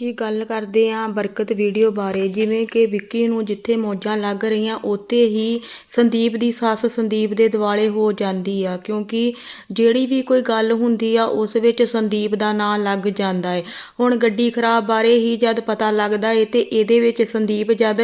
ਜੀ ਗੱਲ ਕਰਦੇ ਹਾਂ ਬਰਕਤ ਵੀਡੀਓ ਬਾਰੇ। ਜਿਵੇਂ ਕਿ ਵਿੱਕੀ ਨੂੰ ਜਿੱਥੇ ਮੌਜਾਂ ਲੱਗ ਰਹੀਆਂ, ਉੱਥੇ ਹੀ ਸੰਦੀਪ ਦੀ ਸੱਸ ਸੰਦੀਪ ਦੇ ਦਿਵਾਲੇ ਹੋ ਜਾਂਦੀ ਆ, ਕਿਉਂਕਿ ਜਿਹੜੀ ਵੀ ਕੋਈ ਗੱਲ ਹੁੰਦੀ ਆ, ਉਸ ਵਿੱਚ ਸੰਦੀਪ ਦਾ ਨਾਂ ਲੱਗ ਜਾਂਦਾ ਹੈ ਹੁਣ ਗੱਡੀ ਖਰਾਬ ਬਾਰੇ ਹੀ ਜਦ ਪਤਾ ਲੱਗਦਾ ਏ, ਤੇ ਇਹਦੇ ਵਿੱਚ ਸੰਦੀਪ ਜਦ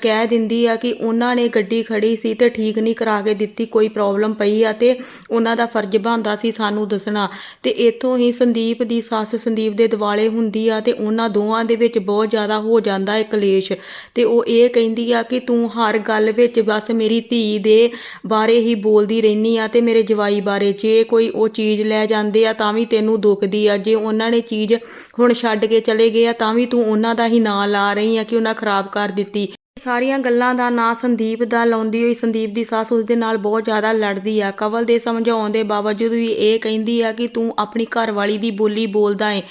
ਕਹਿ ਦਿੰਦੀ ਆ ਕਿ ਉਹਨਾਂ ਨੇ ਗੱਡੀ ਖੜੀ ਸੀ ਤੇ ਠੀਕ ਨਹੀਂ ਕਰਾ ਕੇ ਦਿੱਤੀ, ਕੋਈ ਪ੍ਰੋਬਲਮ ਪਈ ਆ ਤੇ ਉਹਨਾਂ ਦਾ ਫਰਜ਼ ਬਣਦਾ ਸੀ ਸਾਨੂੰ ਦੱਸਣਾ। ਤੇ ਇੱਥੋਂ ਹੀ ਸੰਦੀਪ ਦੀ ਸੱਸ ਸੰਦੀਪ ਦੇ ਦਿਵਾਲੇ ਹੁੰਦੀ ਆ ਤੇ ਉਹਨਾਂ ਦੋਵਾਂ ਦੇ ਵਿੱਚ ਬਹੁਤ ਜ਼ਿਆਦਾ ਹੋ ਜਾਂਦਾ ਹੈ ਕਲੇਸ਼। ਤੇ ਉਹ ਇਹ ਕਹਿੰਦੀ ਆ ਕਿ ਤੂੰ ਹਰ ਗੱਲ ਵਿੱਚ ਬਸ ਮੇਰੀ ਧੀ ਦੇ ਬਾਰੇ ਹੀ ਬੋਲਦੀ ਰਹਿਨੀ ਆ ਤੇ ਮੇਰੇ ਜਵਾਈ ਬਾਰੇ। ਜੇ ਕੋਈ ਉਹ ਚੀਜ਼ ਲੈ ਜਾਂਦੇ ਆ ਤਾਂ ਵੀ ਤੈਨੂੰ ਦੁਖਦੀ ਆ। ਜੇ ਉਹਨਾਂ ਨੇ ਚੀਜ਼ ਹੁਣ ਛੱਡ ਕੇ ਚਲੇ ਗਏ ਆ ਤਾਂ ਵੀ ਤੂੰ ਉਹਨਾਂ ਦਾ ਹੀ ਨਾਂ ਲਾ ਰਹੀ ਆ ਕਿ ਉਹਨਾਂ ਖਰਾਬ ਕਰ ਦਿੱਤੀ। ਸਾਰੀਆਂ ਗੱਲਾਂ ਦਾ ਨਾਂ ਸੰਦੀਪ ਦਾ ਲਾਉਂਦੀ ਹੋਈ ਸੰਦੀਪ ਦੀ ਸੱਸ ਉਸਦੇ ਨਾਲ ਬਹੁਤ ਜ਼ਿਆਦਾ ਲੜਦੀ ਆ। ਕਵਲ ਦੇ ਸਮਝਾਉਣ ਦੇ ਬਾਵਜੂਦ ਵੀ ਇਹ ਕਹਿੰਦੀ ਆ ਕਿ ਤੂੰ ਆਪਣੀ ਘਰਵਾਲੀ ਦੀ ਬੋਲੀ ਬੋਲਦਾ ਏ।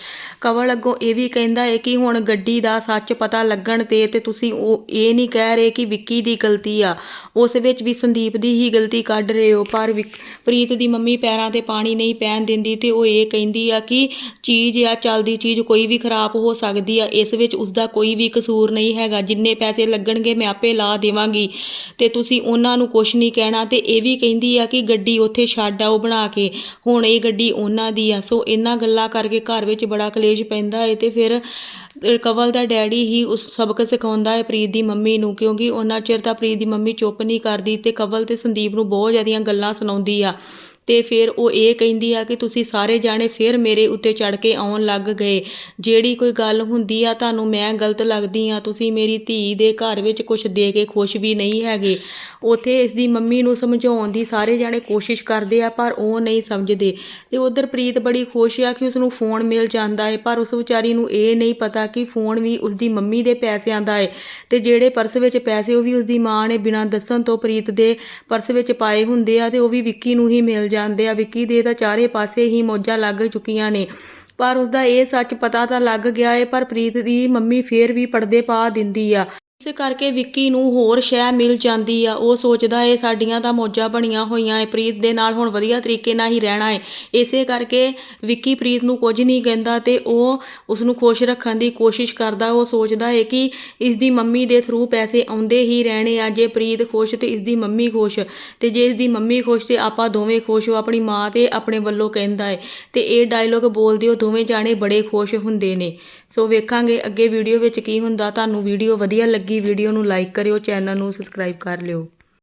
ਕਵਲ ਅੱਗੋਂ ਇਹ ਵੀ ਕਹਿੰਦਾ ਏ ਕਿ ਹੁਣ ਗੱਡੀ ਦਾ ਸੱਚ ਪਤਾ ਲੱਗਣ ਤੇ ਤੇ ਤੁਸੀਂ ਉਹ ਇਹ ਨਹੀਂ ਕਹਿ ਰਹੇ ਕਿ ਵਿੱਕੀ ਦੀ ਗਲਤੀ ਆ। ਉਸ ਵਿੱਚ ਵੀ ਸੰਦੀਪ ਦੀ ਹੀ ਗਲਤੀ ਕੱਢ ਰਹੇ ਹੋ, ਪਰ ਵਿਕ- ਪ੍ਰੀਤ ਦੀ ਮੰਮੀ ਪੈਰਾਂ ਤੇ ਪਾਣੀ ਨਹੀਂ ਪੈਣ ਦਿੰਦੀ ਤੇ ਉਹ ਇਹ ਕਹਿੰਦੀ ਆ ਕਿ ਚੀਜ਼ ਆ ਚੱਲਦੀ ਚੀਜ਼ ਕੋਈ ਵੀ ਖਰਾਬ ਹੋ ਸਕਦੀ ਆ। ਇਸ ਵਿੱਚ ਉਸਦਾ ਕੋਈ ਵੀ ਕਸੂਰ ਨਹੀਂ ਹੈਗਾ। ਜਿੰਨੇ ਪੈਸੇ ਲੱਗਣਗੇ, ਮੈਂ ਆਪੇ ਲਾ ਦੇਵਾਂਗੀ। ਤੇ ਤੁਸੀਂ ਉਹਨਾਂ ਨੂੰ ਕੁਝ ਨਹੀਂ ਕਹਿਣਾ ਤੇ ਇਹ ਵੀ ਕਹਿੰਦੀ ਆ ਕਿ ਗੱਡੀ ਉੱਥੇ ਛੱਡ ਆਓ ਬਣਾ ਕੇ। ਹੁਣ ਇਹ ਗੱਡੀ ਉਹਨਾਂ ਦੀ ਆ, ਸੋ ਇਹਨਾਂ ਗੱਲਾਂ ਕਰਕੇ ਘਰ ਵਿੱਚ ਬੜਾ ਕਲੇਸ਼ ਪੈਂਦਾ ਹੈ ਤੇ ਫਿਰ ਕਵਲ ਦਾ ਡੈਡੀ ਹੀ ਉਸ ਸਬਕ ਸਿਖਾਉਂਦਾ ਹੈ ਪ੍ਰੀਤ ਦੀ ਮੰਮੀ ਨੂੰ, ਕਿਉਂਕਿ ਉਹਨਾਂ ਚਿਰ ਤਾਂ ਪ੍ਰੀਤ ਦੀ ਮੰਮੀ ਚੁੱਪ ਨਹੀਂ ਕਰਦੀ ਤੇ ਕਵਲ ਤੇ ਸੰਦੀਪ ਨੂੰ ਬਹੁਤ ਜ਼ਿਆਦੀਆਂ ਗੱਲਾਂ ਸੁਣਾਉਂਦੀ ਆ। ਤੇ ਫਿਰ ਉਹ ਇਹ ਕਹਿੰਦੀ ਆ ਕਿ ਤੁਸੀਂ ਸਾਰੇ ਜਾਣੇ ਫਿਰ ਮੇਰੇ ਉੱਤੇ ਚੜ ਕੇ ਆਉਣ ਲੱਗ ਗਏ। ਜਿਹੜੀ ਕੋਈ ਗੱਲ ਹੁੰਦੀ ਆ, ਤੁਹਾਨੂੰ ਮੈਂ ਗਲਤ ਲੱਗਦੀ ਆ, ਤੁਸੀਂ ਮੇਰੀ ਧੀ ਦੇ ਘਰ ਵਿੱਚ ਕੁਝ ਦੇ ਕੇ ਖੁਸ਼ ਵੀ ਨਹੀਂ ਹੈਗੇ। ਉੱਥੇ ਇਸ ਦੀ ਮੰਮੀ ਨੂੰ ਸਮਝਾਉਣ ਦੀ ਸਾਰੇ ਜਾਣੇ ਕੋਸ਼ਿਸ਼ ਕਰਦੇ ਆ, ਪਰ ਉਹ ਨਹੀਂ ਸਮਝਦੇ। ਤੇ ਉਧਰ ਪ੍ਰੀਤ ਬੜੀ ਖੁਸ਼ ਆ ਕਿ ਉਸ ਨੂੰ ਫੋਨ ਮਿਲ ਜਾਂਦਾ ਹੈ ਪਰ ਉਸ ਵਿਚਾਰੀ ਨੂੰ ਇਹ ਨਹੀਂ ਪਤਾ ਕਿ ਫੋਨ ਵੀ ਉਸ ਦੀ ਮੰਮੀ ਦੇ ਪੈਸਿਆਂ ਦਾ ਹੈ ਤੇ ਜਿਹੜੇ ਪਰਸ ਵਿੱਚ ਪੈਸੇ ਉਹ ਵੀ ਉਸ ਦੀ ਮਾਂ ਨੇ ਬਿਨਾਂ ਦੱਸਣ ਤੋਂ ਪ੍ਰੀਤ ਦੇ ਪਰਸ ਵਿੱਚ ਪਾਏ ਹੁੰਦੇ ਆ, ਤੇ ਉਹ ਵੀ ਵਿੱਕੀ ਨੂੰ ਹੀ ਮਿਲ ਜਾਂਦੇ ਆ। ਵਿੱਕੀ ਦੇ ਤਾਂ ਚਾਰੇ ਪਾਸੇ ਹੀ ਮੌਜਾਂ ਲੱਗ ਚੁੱਕੀਆਂ ਨੇ। ਪਰ ਉਸਦਾ ਇਹ ਸੱਚ ਪਤਾ ਤਾਂ ਲੱਗ ਗਿਆ ਏ, ਪਰ ਪ੍ਰੀਤ ਦੀ ਮੰਮੀ ਫੇਰ ਵੀ ਪਰਦੇ ਪਾ ਦਿੰਦੀ ਆ। ਇਸ ਕਰਕੇ ਵਿੱਕੀ ਨੂੰ ਹੋਰ ਸ਼ੈ ਮਿਲ ਜਾਂਦੀ ਆ। ਉਹ ਸੋਚਦਾ ਏ ਸਾਡੀਆਂ ਤਾਂ ਮੌਜਾਂ ਬਣੀਆਂ ਹੋਈਆਂ ਏ, ਪ੍ਰੀਤ ਦੇ ਨਾਲ ਹੁਣ ਵਧੀਆ ਤਰੀਕੇ ਨਾਲ ਹੀ ਰਹਿਣਾ ਏ। ਇਸੇ ਕਰਕੇ ਵਿੱਕੀ ਪ੍ਰੀਤ ਨੂੰ ਕੁਝ ਨਹੀਂ ਕਹਿੰਦਾ ਤੇ ਉਹ ਉਸ ਨੂੰ ਖੁਸ਼ ਰੱਖਣ ਦੀ ਕੋਸ਼ਿਸ਼ ਕਰਦਾ। ਉਹ ਸੋਚਦਾ ਏ ਕਿ ਇਸ ਦੀ ਮੰਮੀ ਦੇ ਥਰੂ ਪੈਸੇ ਆਉਂਦੇ ਹੀ ਰਹਿਣੇ ਆ, ਜੇ ਪ੍ਰੀਤ ਖੁਸ਼ ਤੇ ਇਸ ਦੀ ਮੰਮੀ ਖੁਸ਼। ਤੇ ਜੇ ਇਸ ਦੀ ਮੰਮੀ ਖੁਸ਼ ਤੇ ਆਪਾਂ ਦੋਵੇਂ ਖੁਸ਼ ਹੋ ਆਪਣੀ ਮਾਂ ਤੇ ਆਪਣੇ ਵੱਲੋਂ ਕਹਿੰਦਾ ਏ। ਤੇ ਇਹ ਡਾਇਲੋਗ ਬੋਲਦੇ ਉਹ ਦੋਵੇਂ ਜਾਣੇ ਬੜੇ ਖੁਸ਼ ਹੁੰਦੇ ਨੇ। ਸੋ ਵੇਖਾਂਗੇ ਅੱਗੇ ਵੀਡੀਓ ਵਿੱਚ ਕੀ ਹੁੰਦਾ। ਤੁਹਾਨੂੰ ਵੀਡੀਓ ਵਧੀਆ ਲੱਗੀ ਵੀਡੀਓ ਨੂੰ ਲਾਈਕ ਕਰਿਓ ਚੈਨਲ ਨੂੰ ਸਬਸਕ੍ਰਾਈਬ ਕਰ ਲਿਓ।